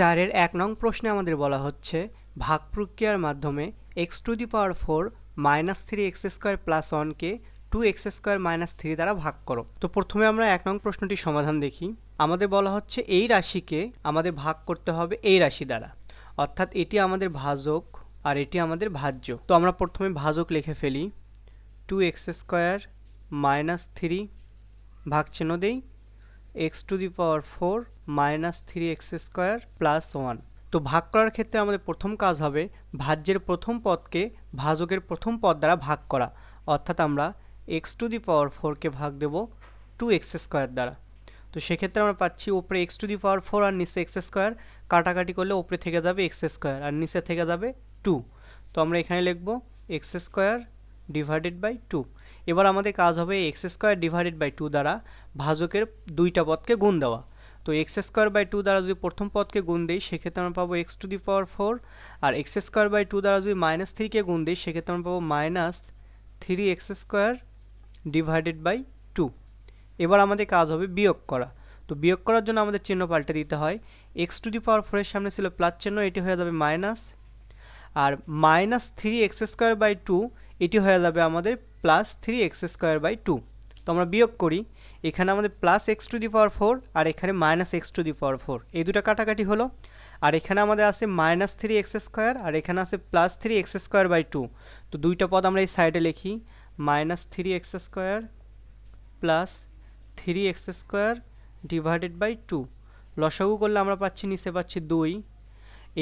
চারের এক নং প্রশ্নে আমাদের বলা হচ্ছে, ভাগ প্রক্রিয়ার মাধ্যমে x to the power four minus three x square plus ওয়ানকে two x square minus three দ্বারা ভাগ করো। তো প্রথমে আমরা এক নং প্রশ্নটির সমাধান দেখি। আমাদের বলা হচ্ছে এই রাশিকে আমাদের ভাগ করতে হবে এই রাশি দ্বারা। অর্থাৎ এটি আমাদের ভাজক আর এটি আমাদের ভাজ্য। তো আমরা প্রথমে ভাজক লিখে ফেলি। Two x square minus three ভাগ চিহ্ন দেই। X to the power four minus three x square plus one. তো ভাগ করার ক্ষেত্রে আমাদের প্রথম কাজ হবে ভাজ্যের প্রথম পদকে ভাজকের প্রথম পদ দ্বারা ভাগ করা। অর্থাৎ আমরা এক্স টু দি পাওয়ার ফোরকে ভাগ দেব টু এক্স স্কোয়ার দ্বারা। তো সেক্ষেত্রে আমরা পাচ্ছি উপরে x to the power four আর নিচে এক্স স্কোয়ার। কাটাকাটি করলে উপরে থেকে যাবে এক্স স্কোয়ার আর নিচে থেকে যাবে টু। তো আমরা এখানে লিখব x square divided by two. এবার আমাদের কাজ হবে x square divided by two দ্বারা ভাজকের দুইটা পদকে গুণ দেওয়া। তো এক্স স্কোয়ার বাই টু দ্বারা যদি প্রথম পদকে গুণ দিই, সেক্ষেত্রে আমরা পাবো x to the power four. R x square by two দ্বারা যদি মাইনাস থ্রিকে গুণ দিই, সেক্ষেত্রে আমরা পাবো minus three x square divided by two. এবার আমাদের কাজ হবে বিয়োগ করা। তো বিয়োগ করার জন্য আমাদের চিহ্ন পাল্টে দিতে হয়। এক্স টু দি পাওয়ার ফোরের সামনে ছিল প্লাস চিহ্ন, এটি হয়ে যাবে minus. R minus three x square by two, এটি হয়ে যাবে আমাদের plus three x square by two তো আমরা বিয়োগ করি। এখানে আমাদের plus x to the power four আর এখানে minus x to the power four এই দুটো কাটাকাটি হলো। আর এখানে আমাদের আছে মাইনাস থ্রি এক্স স্কোয়ার আর এখানে আছে plus three x square by two তো দুইটা পদ আমরা এই সাইডে লিখি। Minus three x square plus three x square divided by two লসাগু করলে আমরা পাচ্ছি, নিচে পাচ্ছি দুই।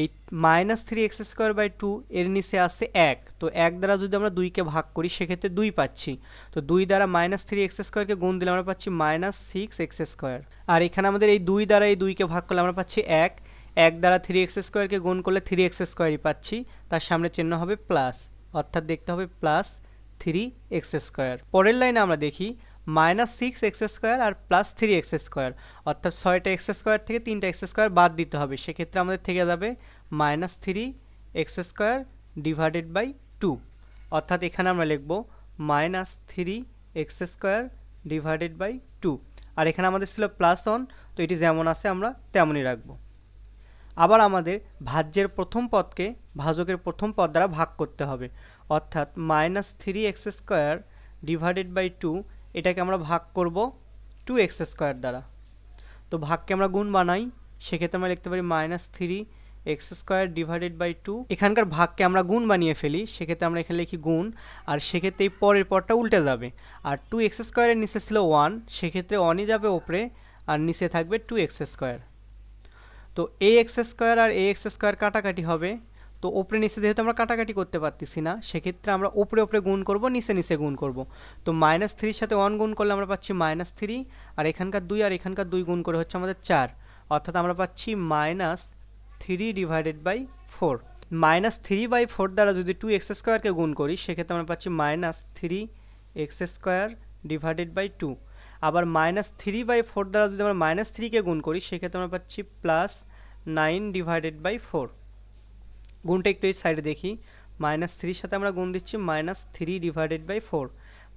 এই minus three x square by two এর নিচে আছে এক। তো এক দ্বারা যদি আমরা দুইকে ভাগ করি, সেক্ষেত্রে দুই পাচ্ছি। তো দুই দ্বারা মাইনাস থ্রি এক্স স্কোয়ারকে গুণ দিলে আমরা পাচ্ছি মাইনাস সিক্স এক্স স্কোয়ার। আর এখানে আমাদের এই দুই দ্বারা এই দুইকে ভাগ করলে আমরা পাচ্ছি এক। এক দ্বারা থ্রি এক্স স্কোয়ারকে গুণ করলে থ্রি এক্স স্কোয়ারই পাচ্ছি। তার সামনে চিহ্ন হবে প্লাস। অর্থাৎ দেখতে হবে প্লাস থ্রি এক্স স্কোয়ার। পরের লাইনে আমরা দেখি মাইনাস সিক্স এক্স স্কোয়ার আর প্লাস থ্রি এক্স স্কোয়ার। অর্থাৎ ছয়টা এক্স স্কোয়ার থেকে তিনটা এক্স স্কোয়ার বাদ দিতে হবে। সেক্ষেত্রে আমাদের থেকে যাবে minus three x square divided by two. অর্থাৎ এখানে আমরা লিখব minus three x square divided by two. আর এখানে আমাদের ছিল প্লাস ওয়ান, তো এটি যেমন আছে আমরা তেমনই রাখব। আবার আমাদের ভাজ্যের প্রথম পদকে ভাজকের প্রথম পদ দ্বারা ভাগ করতে হবে। অর্থাৎ minus three x square divided by two এটাকে আমরা ভাগ করব টু এক্স স্কোয়ার দ্বারা। তো ভাগকে আমরা গুণ বানাই, সেক্ষেত্রে আমরা লিখতে পারি minus three x square divided by two এখানকার ভাগকে আমরা গুণ বানিয়ে ফেলি, সেক্ষেত্রে আমরা এখানে লিখি গুণ, আর সেক্ষেত্রে এই পরের পরটা উল্টে যাবে। আর টু এক্স স্কোয়ারের নিচে ছিল ওয়ান সেক্ষেত্রে ওয়ানই যাবে ওপরে আর নিচে থাকবে টু এক্স স্কোয়ার তো এ এক্স স্কোয়ার আর এ এক্স স্কোয়ার কাটাকাটি হবে তো ওপরে নিচে যেহেতু আমরা কাটাকাটি করতে পারতেছি না, সেক্ষেত্রে আমরা ওপরে ওপরে গুণ করব, নিচে নিচে গুণ করব। তো মাইনাস থ্রির সাথে ওয়ান গুণ করলে আমরা পাচ্ছি মাইনাস থ্রি আর এখানকার দুই আর এখানকার দুই গুণ করে হচ্ছে আমাদের চার। অর্থাৎ আমরা পাচ্ছি minus three divided by four minus three by four দ্বারা যদি টু এক্স স্কোয়ারকে গুণ করি, সেক্ষেত্রে আমরা পাচ্ছি minus three x square divided by two আবার মাইনাস থ্রি বাই ফোর দ্বারা যদি আমরা মাইনাস থ্রিকে গুণ করি, সেক্ষেত্রে আমরা পাচ্ছি plus nine divided by four গুণটা একটু এই সাইডে দেখি। মাইনাস থ্রির সাথে আমরা গুণ দিচ্ছি minus three divided by four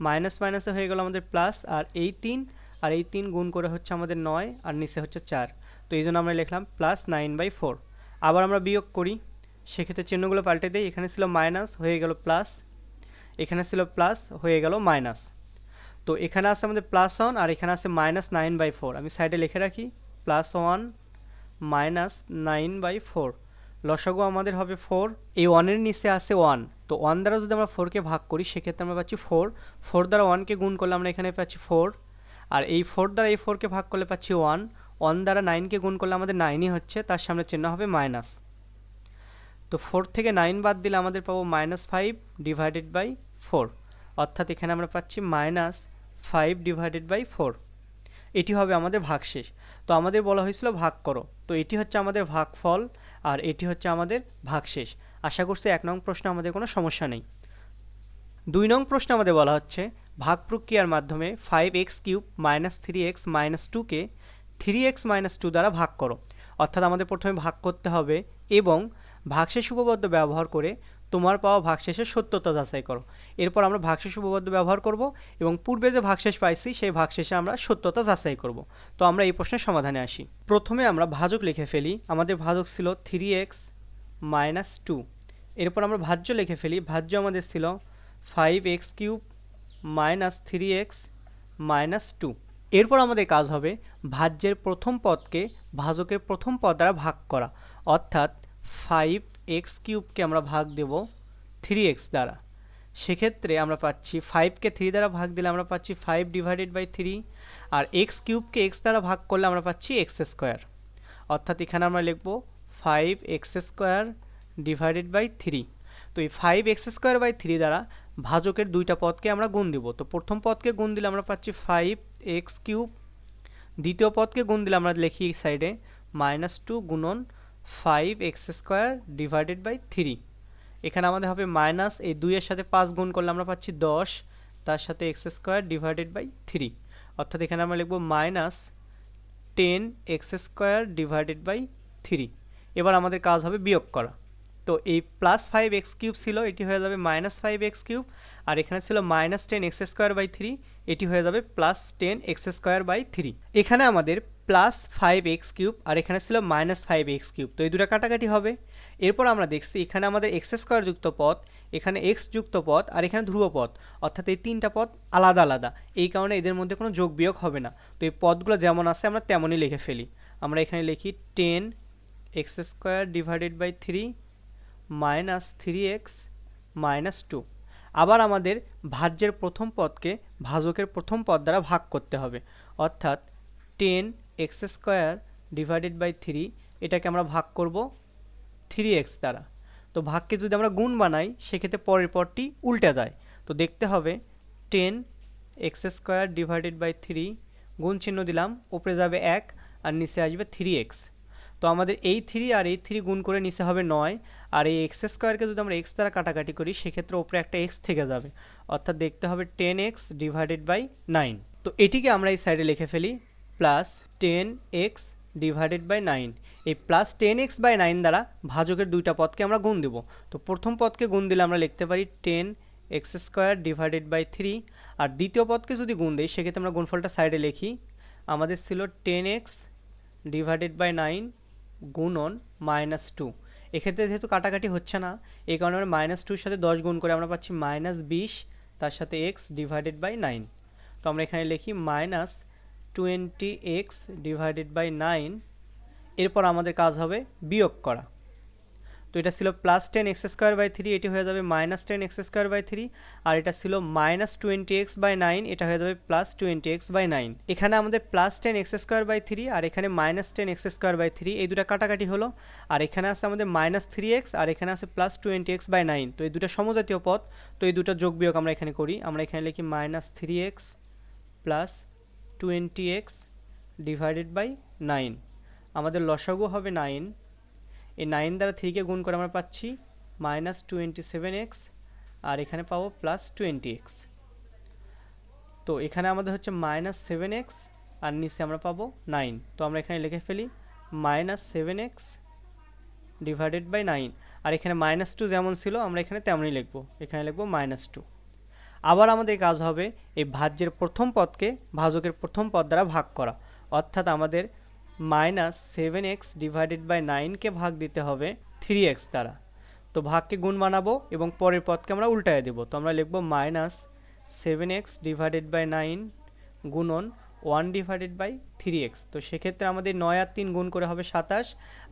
minus মাইনাসে হয়ে গেল আমাদের প্লাস আর এই তিন, আর এই তিন গুণ করে হচ্ছে আমাদের নয়, আর নিচে হচ্ছে চার। তো এই জন্য আমরা লিখলাম প্লাস নাইন বাই ফোর আবার আমরা বিয়োগ করি। সেক্ষেত্রে চিহ্নগুলো পাল্টে দিই। এখানে ছিল মাইনাস হয়ে গেল প্লাস এখানে ছিল প্লাস হয়ে গেল মাইনাস তো এখানে আছে আমাদের প্লাস ওয়ান আর এখানে আছে মাইনাস নাইন বাই ফোর আমি সাইডে লিখে রাখি। Plus one minus nine by four লসাগু আমাদের হবে ফোর, এই ওয়ানের নিচে আছে ওয়ান। তো ওয়ান দ্বারা যদি আমরা ফোরকে ভাগ করি, সেক্ষেত্রে আমরা পাচ্ছি ফোর। ফোর দ্বারা ওয়ানকে গুণ করলে আমরা এখানে পাচ্ছি ফোর। আর এই ফোর দ্বারা এই ফোরকে ভাগ করলে পাচ্ছি ওয়ান। ওয়ান দ্বারা নাইনকে গুণ করলে আমাদের নাইনই হচ্ছে, তার সামনে চিহ্ন হবে মাইনাস। তো ফোর থেকে নাইন বাদ দিলে আমাদের পাবো minus five divided by four. অর্থাৎ এখানে আমরা পাচ্ছি minus five divided by four. এটি হবে আমাদের ভাগশেষ। তো আমাদের বলা হয়েছিল ভাগ করো। তো এটি হচ্ছে আমাদের ভাগফল। আর এটি হচ্ছে আমাদের ভাগশেষ। আশা করছি এক নং প্রশ্নে আমাদের কোনো সমস্যা নেই। দুই নং প্রশ্নে আমাদের বলা হচ্ছে, ভাগ প্রক্রিয়ার মাধ্যমে five x cube minus three x minus টুকে থ্রি এক্স মাইনাস টু দ্বারা ভাগ করো। অর্থাৎ আমাদের প্রথমে ভাগ করতে হবে এবং ভাগশেষ উপপাদ্য ব্যবহার করে তোমার পাওয়া ভাগশেষের সত্যতা যাচাই করো। এরপর আমরা ভাগশেষ উপপাদ্য ব্যবহার করব এবং পূর্বে যে ভাগশেষ পাইছি, সেই ভাগশেষে আমরা সত্যতা যাচাই করব। তো আমরা এই প্রশ্নের সমাধানে আসি। প্রথমে আমরা ভাজক লিখে ফেলি। আমাদের ভাজক ছিল থ্রি এক্স মাইনাস টু এরপর আমরা ভাজ্য লিখে ফেলি। ভাজ্য আমাদের ছিল five x cube minus three x minus two এরপর আমাদের কাজ হবে ভাজ্যের প্রথম পদকে ভাজকের প্রথম পদ দ্বারা ভাগ করা। অর্থাৎ ফাইভ এক্স কিউবকে আমরা ভাগ দেব থ্রি এক্স দ্বারা। সেক্ষেত্রে আমরা পাচ্ছি ফাইভকে থ্রি দ্বারা ভাগ দিলে আমরা পাচ্ছি ফাইভ ডিভাইডেড বাই থ্রি আর এক্স কিউবকে এক্স দ্বারা ভাগ করলে আমরা পাচ্ছি এক্স স্কোয়ার অর্থাৎ এখানে আমরা লিখব five x square divided by three তো এই five x square by three দ্বারা ভাজকের দুইটা পদকে আমরা গুণ দিব। তো প্রথম পদকে গুণ দিলে আমরা পাচ্ছি ফাইভ এক্স কিউব দ্বিতীয় পদকে গুণ দিলে আমরা লিখি এই সাইডে মাইনাস টু গুণন five x square divided by three এখানে আমাদের হবে মাইনাস এই দুইয়ের সাথে পাঁচ গুণ করলে আমরা পাচ্ছি দশ, তার সাথে x square divided by three অর্থাৎ এখানে আমরা লিখব minus ten x square divided by three এবার আমাদের কাজ হবে বিয়োগ করা। তো এই প্লাস ফাইভ এক্স কিউব ছিল, এটি হয়ে যাবে মাইনাস ফাইভ এক্স কিউব আর এখানে ছিল minus ten x square by three এটি হয়ে যাবে plus ten x square by three এখানে আমাদের প্লাস ফাইভ এক্স কিউব আর এখানে ছিল মাইনাস ফাইভ এক্স কিউব তো এই দুটো কাটাকাটি হবে। এরপর আমরা দেখছি এখানে আমাদের এক্স স্কোয়ার যুক্ত পদ এখানে এক্স যুক্ত পদ আর এখানে ধ্রুব পদ অর্থাৎ এই তিনটা পদ আলাদা আলাদা। এই কারণে এদের মধ্যে কোনো যোগ বিয়োগ হবে না। তো এই পদগুলো যেমন আছে, আমরা তেমনই লিখে ফেলি। আমরা এখানে লিখি ten x square divided by three minus three x minus two আবার আমাদের ভাজ্যের প্রথম পদকে ভাজকের প্রথম পদ দ্বারা ভাগ করতে হবে। অর্থাৎ ten x square divided by three, এটাকে আমরা ভাগ করব থ্রি এক্স দ্বারা। তো ভাগকে যদি আমরা গুণ বানাই, সেক্ষেত্রে পরের পদটি উল্টে যায় তো দেখতে হবে, ten x square divided by three, গুণ চিহ্ন দিলাম, উপরে যাবে এক আর নিচে আসবে থ্রি এক্স। তো আমাদের এই থ্রি আর এই থ্রি গুণ করে নিচে হবে নয়, আর এই এক্স স্কোয়ারকে যদি আমরা এক্স দ্বারা কাটাকাটি করি, সেক্ষেত্রে ওপরে একটা এক্স থেকে যাবে। অর্থাৎ দেখতে হবে ten x divided by nine. তো এটিকে আমরা এই সাইডে লিখে ফেলি, plus ten x divided by nine এই plus ten x by nine দ্বারা ভাজকের দুইটা পদকে আমরা গুণ দেব। তো প্রথম পদকে গুণ দিলে আমরা লিখতে পারি ten x square divided by three আর দ্বিতীয় পদকে যদি গুণ দিই, সেক্ষেত্রে আমরা গুণফলটা সাইডে লিখি। আমাদের ছিল ten x divided by nine গুণন মাইনাস টু এক্ষেত্রে যেহেতু কাটাকাটি হচ্ছে না, এই কারণে আমরা মাইনাস টুর সাথে দশ গুণ করে আমরা পাচ্ছি মাইনাস বিশ, তার সাথে এক্স ডিভাইডেড বাই নাইন তো আমরা এখানে লিখি minus twenty x divided by nine, এরপর আমাদের কাজ হবে বিয়োগ করা। তো এটা ছিল plus ten x square by three, এটি হয়ে যাবে minus ten x square by three, আর এটা ছিল minus twenty x by nine, এটা হয়ে যাবে plus twenty x by nine. এখানে আমাদের plus ten x square by three আর এখানে minus ten x square by three, এই দুটো কাটাকাটি হলো। আর এখানে আছে আমাদের মাইনাস থ্রি এক্স আর এখানে আছে plus twenty x by nine. তো এই দুটো সমজাতীয় পদ, তো এই দুটো যোগ বিয়োগ আমরা এখানে করি। আমরা এখানে লিখি minus three x plus twenty x divided by nine আমাদের লসাগু হবে নাইন এই নাইন দ্বারা থ্রিকে গুণ করে আমরা পাচ্ছি মাইনাস টোয়েন্টি সেভেন এক্স আর এখানে পাবো প্লাস টোয়েন্টি এক্স তো এখানে আমাদের হচ্ছে মাইনাস সেভেন এক্স আর নিচে আমরা পাবো নাইন তো আমরা এখানে লিখে ফেলি minus seven x divided by nine আর এখানে মাইনাস টু যেমন ছিল, আমরা এখানে তেমনই লিখব। এখানে লিখব মাইনাস টু আবার আমাদের কাজ হবে এই ভাজ্যের প্রথম পদকে ভাজকের প্রথম পদ দ্বারা ভাগ করা। অর্থাৎ আমাদের minus seven x divided by নাইনকে ভাগ দিতে হবে থ্রি এক্স দ্বারা। তো ভাগকে গুণ বানাবো এবং পরের পদকে আমরা উল্টায় দেবো। তো আমরা লিখব minus seven x divided by nine গুণন one divided by three x তো সেক্ষেত্রে আমাদের নয় আর তিন গুণ করে হবে সাতাশ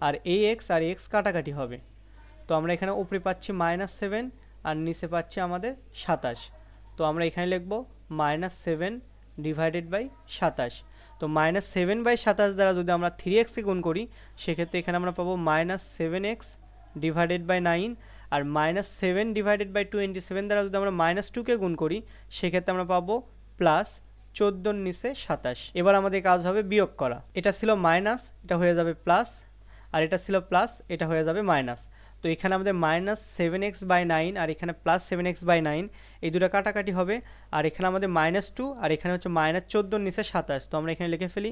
আর এ এক্স আর এক্স কাটাকাটি হবে। তো আমরা এখানে উপরে পাচ্ছি মাইনাস সেভেন আর নিচে পাচ্ছি আমাদের সাতাশ। তো আমরা এখানে লিখব মাইনাস সেভেন ডিভাইডেড বাই সাতাশ। তো মাইনাস সেভেন বাই সাতাশ দ্বারা যদি আমরা থ্রি এক্সকে গুণ করি, সেক্ষেত্রে এখানে আমরা পাবো minus seven x divided by nine. R minus seven divided by twenty seven দ্বারা যদি আমরা মাইনাস টুকে গুণ করি, সেক্ষেত্রে আমরা পাবো প্লাস চোদ্দোর নিচে সাতাশ। এবার আমাদের কাজ হবে বিয়োগ করা। এটা ছিল মাইনাস, এটা হয়ে যাবে প্লাস। আর এটা ছিল প্লাস, এটা হয়ে যাবে মাইনাস। তো এখানে আমাদের minus seven x by nine আর এখানে plus seven x by nine এই দুটো কাটাকাটি হবে। আর এখানে আমাদের মাইনাস টু আর এখানে হচ্ছে মাইনাস চোদ্দোর নিচে সাতাশ। তো আমরা এখানে লিখে ফেলি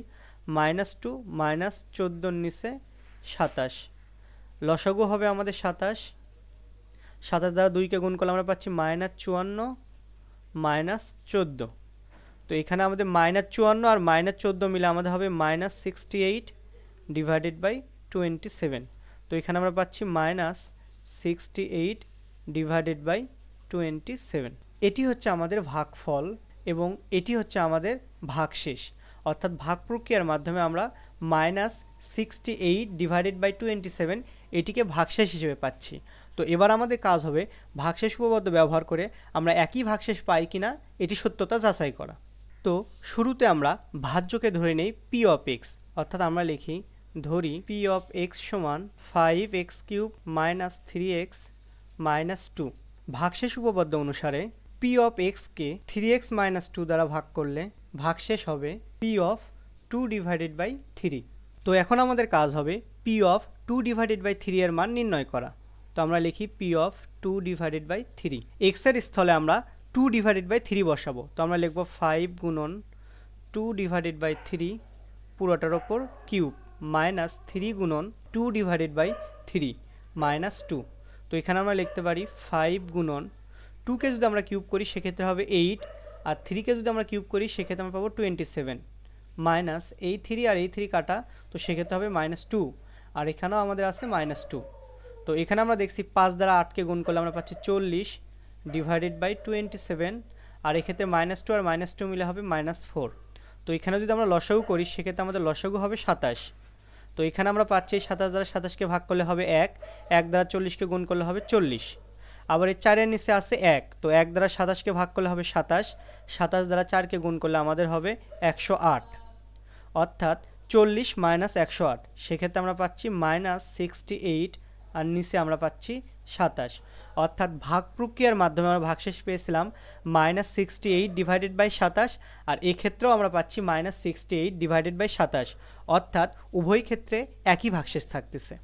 মাইনাস টু মাইনাস চোদ্দোর নিচে সাতাশ। লসাগু হবে আমাদের সাতাশ। সাতাশ দ্বারা দুইকে গুণ করলে আমরা পাচ্ছি মাইনাস চুয়ান্ন মাইনাস চোদ্দ। তো এখানে আমাদের মাইনাস চুয়ান্ন আর মাইনাস চোদ্দ মিলে আমাদের হবে minus sixty eight divided by twenty seven তো এখানে আমরা পাচ্ছি minus sixty eight divided by twenty seven এটি হচ্ছে আমাদের ভাগফল এবং এটি হচ্ছে আমাদের ভাগশেষ। অর্থাৎ ভাগ প্রক্রিয়ার মাধ্যমে আমরা minus sixty eight divided by twenty seven এটিকে ভাগশেষ হিসেবে পাচ্ছি। তো এবার আমাদের কাজ হবে ভাগশেষ উপপাদ্য ব্যবহার করে আমরা একই ভাগশেষ পাই কিনা এটি সত্যতা যাচাই করা। তো শুরুতে আমরা ভাজ্যকে ধরে নেই পি অফ এক্স অর্থাৎ আমরা লিখি ধরি পি অফ এক্স সমান five x cube minus three x minus two ভাগশেষ উপপাদ্য অনুসারে পি অফ এক্সকে থ্রি এক্স মাইনাস টু দ্বারা ভাগ করলে ভাগশেষ হবে P of two divided by three তো এখন আমাদের কাজ হবে P of two divided by three এর মান নির্ণয় করা। তো আমরা লিখি P of two divided by three এক্সের স্থলে আমরা টু ডিভাইডেড বাই থ্রি বসাবো। তো আমরা লিখব ফাইভ গুণন টু ডিভাইডেড বাই থ্রি পুরোটার ওপর কিউব মাইনাস থ্রি গুণন two divided by three minus two তো এখানে আমরা লিখতে পারি ফাইভ গুণন টুকে যদি আমরা কিউব করি, সেক্ষেত্রে হবে এইট আর থ্রিকে যদি আমরা কিউব করি, সেক্ষেত্রে আমরা পাবো টোয়েন্টি সেভেন মাইনাস এই থ্রি আর এই থ্রি কাটা, তো সেক্ষেত্রে হবে মাইনাস টু আর এখানেও আমাদের আছে মাইনাস টু তো এখানে আমরা দেখছি পাঁচ দ্বারা আটকে গুণ করলে আমরা পাচ্ছি চল্লিশ ডিভাইডেড বাই টোয়েন্টি সেভেন আর এক্ষেত্রে মাইনাস টু আর মাইনাস টু মিলে হবে মাইনাস ফোর তো এখানে যদি আমরা লসাগু করি, সেক্ষেত্রে আমাদের লসাগু হবে সাতাশ তো এখানে আমরা পাচ্ছি সাতাশ দ্বারা সাতাশকে ভাগ করলে হবে এক এক দ্বারা চল্লিশকে গুণ করলে হবে চল্লিশ। আবার এই চারের নিচে আছে এক, তো এক দ্বারা সাতাশকে ভাগ করলে হবে সাতাশ সাতাশ দ্বারা চারকে গুণ করলে আমাদের হবে একশো আট। অর্থাৎ চল্লিশ মাইনাস একশো আট, সেক্ষেত্রে আমরা পাচ্ছি মাইনাস সিক্সটি এইট, আর নিচে আমরা পাচ্ছি সাতাশ। অর্থাৎ ভাগ প্রক্রিয়ার মাধ্যমে আমরা ভাগশেষ পেয়েছিলাম minus sixty eight divided by সাতাশ, আর এক্ষেত্রেও আমরা পাচ্ছি minus sixty eight divided by সাতাশ। অর্থাৎ উভয় ক্ষেত্রে একই ভাগশেষ থাকতেছে।